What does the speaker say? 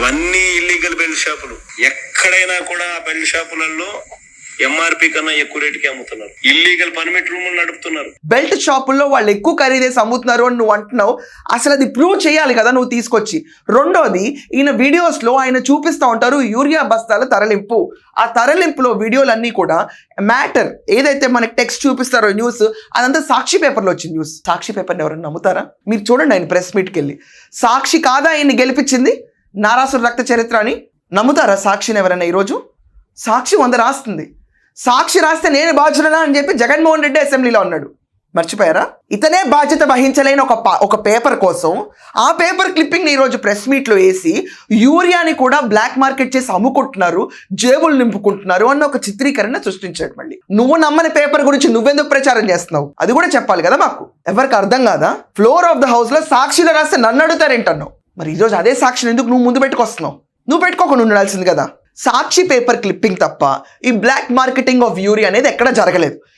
అవన్నీ illegal belt షాపులు. ఎక్కడైనా కూడా ఆ బెల్ట్ షాపులలో ఎంఆర్పి కన్నా ఎక్కువ రేటుకి అమ్ముతున్నారు. ఇల్లీగల్ పర్మిట్ రూములు నడుపుతున్నారు. బెల్ట్ షాపుల్లో వాళ్ళు ఎక్కువ ఖరీదేసి అమ్ముతున్నారు అని నువ్వు అంటున్నావు. అసలు అది ప్రూవ్ చేయాలి కదా నువ్వు తీసుకొచ్చి. రెండోది ఈయన వీడియోస్లో ఆయన చూపిస్తూ ఉంటారు యూరియా బస్తాల తరలింపు. ఆ తరలింపులో వీడియోలన్నీ కూడా మ్యాటర్. ఏదైతే మనకి టెక్స్ట్ చూపిస్తారో న్యూస్ అదంతా సాక్షి పేపర్లో వచ్చింది న్యూస్. సాక్షి పేపర్ని ఎవరైనా నమ్ముతారా? మీరు చూడండి ఆయన ప్రెస్ మీట్కి వెళ్ళి. సాక్షి కాదా ఆయన్ని గెలిపించింది? నారాసుల రక్త చరిత్ర అని నమ్ముతారా సాక్షిని ఎవరైనా ఈరోజు? సాక్షి వంద రాస్తుంది. సాక్షి రాస్తే నేను బాధ్యులనా అని చెప్పి జగన్మోహన్ రెడ్డి అసెంబ్లీలో ఉన్నాడు మర్చిపోయారా? ఇతనే బాధ్యత వహించలేని ఒక పా- ఒక పేపర్ కోసం ఆ పేపర్ క్లిప్పింగ్ ఈరోజు ప్రెస్ మీట్లో వేసి యూరియాని కూడా బ్లాక్ మార్కెట్ చేసి అమ్ముకుంటున్నారు జేబులు నింపుకుంటున్నారు అన్న ఒక చిత్రీకరణ సృష్టించాడు మళ్ళీ. నువ్వు నమ్మని పేపర్ గురించి నువ్వెందుకు ప్రచారం చేస్తున్నావు? అది కూడా చెప్పాలి కదా మాకు. ఎవరికి అర్థం కాదా? ఫ్లోర్ ఆఫ్ ద హౌస్లో సాక్షిలో రాస్తే నన్ను అడుగుతారేంటన్నావు? మరి ఈరోజు అదే సాక్షిని ఎందుకు నువ్వు ముందు పెట్టుకొస్తున్నావు? నువ్వు పెట్టుకోకుండా ఉండాల్సింది కదా. సాక్షి పేపర్ క్లిప్పింగ్ తప్ప ఈ బ్లాక్ మార్కెటింగ్ ఆఫ్ యూరి అనేది ఎక్కడ జరగలేదు.